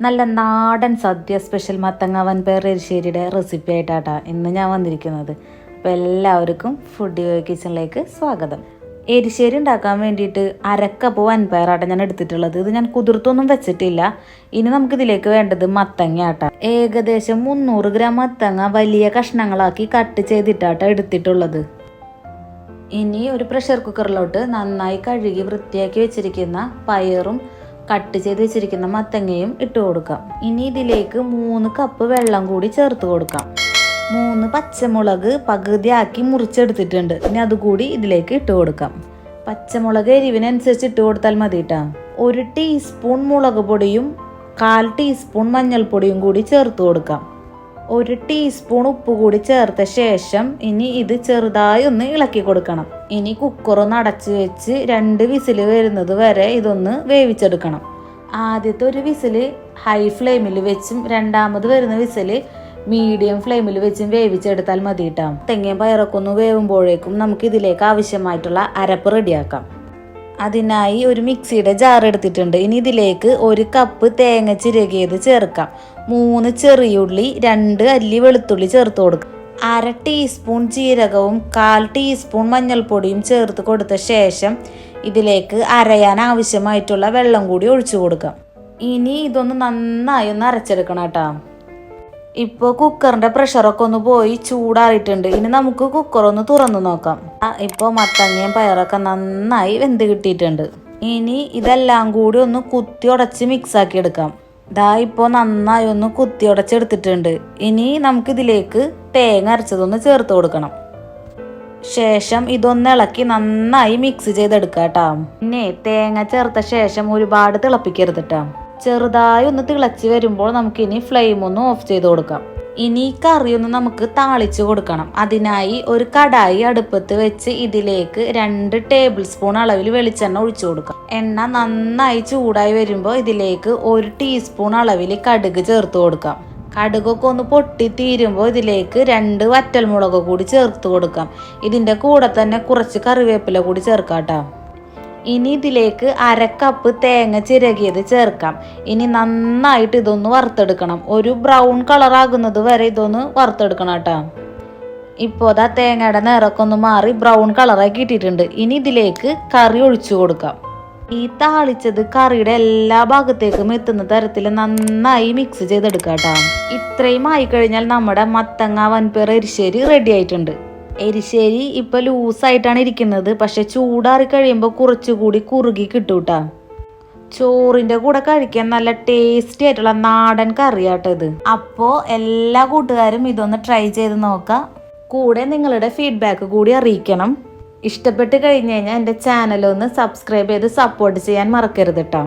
നല്ല നാടൻ സദ്യ സ്പെഷ്യൽ മത്തങ്ങ വൻപയർ റെസിപ്പി ആയിട്ടാട്ടാ ഇന്ന് ഞാൻ വന്നിരിക്കുന്നത്. അപ്പോൾ എല്ലാവർക്കും ഫുഡ് കിച്ചണിലേക്ക് സ്വാഗതം. എരിശ്ശേരി ഉണ്ടാക്കാൻ വേണ്ടിയിട്ട് അരക്കപ്പ് വൻപയറാട്ട ഞാൻ എടുത്തിട്ടുള്ളത്. ഇത് ഞാൻ കുതിർത്തൊന്നും വെച്ചിട്ടില്ല. ഇനി നമുക്കിതിലേക്ക് വേണ്ടത് മത്തങ്ങ ആട്ട ഏകദേശം മുന്നൂറ് ഗ്രാം മത്തങ്ങ വലിയ കഷ്ണങ്ങളാക്കി കട്ട് ചെയ്തിട്ടാട്ട എടുത്തിട്ടുള്ളത്. ഇനി ഒരു പ്രഷർ കുക്കറിലോട്ട് നന്നായി കഴുകി വൃത്തിയാക്കി വെച്ചിരിക്കുന്ന പയറും കട്ട് ചെയ്ത് വെച്ചിരിക്കുന്ന മത്തങ്ങയും ഇട്ട് കൊടുക്കാം. ഇനി ഇതിലേക്ക് മൂന്ന് കപ്പ് വെള്ളം കൂടി ചേർത്ത് കൊടുക്കാം. മൂന്ന് പച്ചമുളക് പകുതിയാക്കി മുറിച്ചെടുത്തിട്ടുണ്ട്. ഇനി അതുകൂടി ഇതിലേക്ക് ഇട്ട് കൊടുക്കാം. പച്ചമുളക് എരിവിനനുസരിച്ച് ഇട്ട് കൊടുത്താൽ മതി കേട്ടോ ഒരു ടീസ്പൂൺ മുളക് പൊടിയും കാൽ ടീസ്പൂൺ മഞ്ഞൾപ്പൊടിയും കൂടി ചേർത്ത് കൊടുക്കാം. ഒരു ടീസ്പൂൺ ഉപ്പ് കൂടി ചേർത്ത ശേഷം ഇനി ഇത് ചെറുതായി ഒന്ന് ഇളക്കി കൊടുക്കണം. ഇനി കുക്കർ ഒന്ന് അടച്ചു വെച്ച് രണ്ട് വിസിൽ വരുന്നത് വരെ ഇതൊന്ന് വേവിച്ചെടുക്കണം. ആദ്യത്തെ ഒരു വിസിൽ ഹൈ ഫ്ലെയിമിൽ വെച്ചും രണ്ടാമത് വരുന്ന വിസിൽ മീഡിയം ഫ്ലെയിമിൽ വെച്ചും വേവിച്ചെടുത്താൽ മതി കേട്ടോ തെങ്ങയും പയറൊക്കെ ഒന്ന് വേവുമ്പോഴേക്കും നമുക്ക് ഇതിലേക്ക് ആവശ്യമായിട്ടുള്ള അരപ്പ് റെഡിയാക്കാം അതിനായി ഒരു മിക്സിയുടെ ജാർ എടുത്തിട്ടുണ്ട്. ഇനി ഇതിലേക്ക് ഒരു കപ്പ് തേങ്ങ ചിരകിയത് ചേർക്കാം. മൂന്ന് ചെറിയുള്ളി രണ്ട് അല്ലി വെളുത്തുള്ളി ചേർത്ത് കൊടുക്കുക അര ടീസ്പൂൺ ജീരകവും കാൽ ടീസ്പൂൺ മഞ്ഞൾപ്പൊടിയും ചേർത്ത് കൊടുത്ത ശേഷം ഇതിലേക്ക് അരയാൻ ആവശ്യമായിട്ടുള്ള വെള്ളം കൂടി ഒഴിച്ചു കൊടുക്കാം. ഇനി ഇതൊന്ന് നന്നായി ഒന്ന് അരച്ചെടുക്കണം കേട്ടോ. ഇപ്പോൾ കുക്കറിന്റെ പ്രഷറൊക്കെ ഒന്ന് പോയി ചൂടാറിയിട്ടുണ്ട്. ഇനി നമുക്ക് കുക്കർ ഒന്ന് തുറന്നു നോക്കാം. ഇപ്പോൾ മത്തങ്ങയും പയറൊക്കെ നന്നായി വെന്ത് കിട്ടിയിട്ടുണ്ട്. ഇനി ഇതെല്ലാം കൂടി ഒന്ന് കുത്തി ഉടച്ച് മിക്സാക്കി എടുക്കാം. ദാ ഇപ്പോൾ നന്നായി ഒന്ന് കുത്തി ഉടച്ചെടുത്തിട്ടുണ്ട്. ഇനി നമുക്കിതിലേക്ക് തേങ്ങ അരച്ചതൊന്ന് ചേർത്ത് കൊടുക്കണം. ശേഷം ഇതൊന്ന് ഇളക്കി നന്നായി മിക്സ് ചെയ്തെടുക്കാം കേട്ടോ. പിന്നെ തേങ്ങ ചേർത്ത ശേഷം ഒരുപാട് തിളപ്പിക്കരുത് കേട്ടോ. ചെറുതായി ഒന്ന് തിളച്ച് വരുമ്പോൾ നമുക്കിനി ഫ്ലെയിം ഒന്ന് ഓഫ് ചെയ്ത് കൊടുക്കാം. ഇനി ഈ കറി ഒന്ന് നമുക്ക് താളിച്ച് കൊടുക്കണം. അതിനായി ഒരു കടായി അടുപ്പത്ത് വെച്ച് ഇതിലേക്ക് രണ്ട് ടേബിൾ സ്പൂൺ അളവിൽ വെളിച്ചെണ്ണ ഒഴിച്ചു കൊടുക്കാം. എണ്ണ നന്നായി ചൂടായി വരുമ്പോൾ ഇതിലേക്ക് ഒരു ടീസ്പൂൺ അളവിൽ കടുക് ചേർത്ത് കൊടുക്കാം. കടുകൊക്കെ ഒന്ന് പൊട്ടി തീരുമ്പോൾ ഇതിലേക്ക് രണ്ട് വറ്റൽമുളക് കൂടി ചേർത്ത് കൊടുക്കാം. ഇതിന്റെ കൂടെ തന്നെ കുറച്ച് കറിവേപ്പില കൂടി ചേർക്കാം കേട്ടോ ഇനി ഇതിലേക്ക് അരക്കപ്പ് കപ്പ് തേങ്ങ ചിരകിയത് ചേർക്കാം. ഇനി നന്നായിട്ട് ഇതൊന്ന് വറുത്തെടുക്കണം. ഒരു ബ്രൗൺ കളർ ആകുന്നത് വരെ ഇതൊന്ന് വറുത്തെടുക്കണം കേട്ടോ. ഇപ്പോൾ അതാ തേങ്ങയുടെ നിറമൊക്കെ ഒന്ന് മാറി ബ്രൗൺ കളറായി കിട്ടിയിട്ടുണ്ട്. ഇനി ഇതിലേക്ക് കറി ഒഴിച്ചു കൊടുക്കാം. ഈ താളിച്ചത് കറിയുടെ എല്ലാ ഭാഗത്തേക്കും എത്തുന്ന തരത്തിൽ നന്നായി മിക്സ് ചെയ്തെടുക്കാം കേട്ടോ. ഇത്രയും ആയിക്കഴിഞ്ഞാൽ നമ്മുടെ മത്തങ്ങ വൻപേർ എരിശ്ശേരി റെഡി ആയിട്ടുണ്ട്. എരിശ്ശേരി ഇപ്പൊ ലൂസായിട്ടാണ് ഇരിക്കുന്നത്. പക്ഷെ ചൂടാറി കഴിയുമ്പോൾ കുറച്ചുകൂടി കുറുകി കിട്ടൂട്ടാ. ചോറിന്റെ കൂടെ കഴിക്കാൻ നല്ല ടേസ്റ്റി ആയിട്ടുള്ള നാടൻ കറിയാട്ടോ ഇത്. അപ്പോൾ എല്ലാ കൂട്ടുകാരും ഇതൊന്ന് ട്രൈ ചെയ്ത് നോക്കാം. കൂടെ നിങ്ങളുടെ ഫീഡ്ബാക്ക് കൂടി അറിയിക്കണം. ഇഷ്ടപ്പെട്ട് കഴിഞ്ഞ് കഴിഞ്ഞാൽ എന്റെ ഒന്ന് സബ്സ്ക്രൈബ് ചെയ്ത് സപ്പോർട്ട് ചെയ്യാൻ മറക്കരുത് കേട്ടോ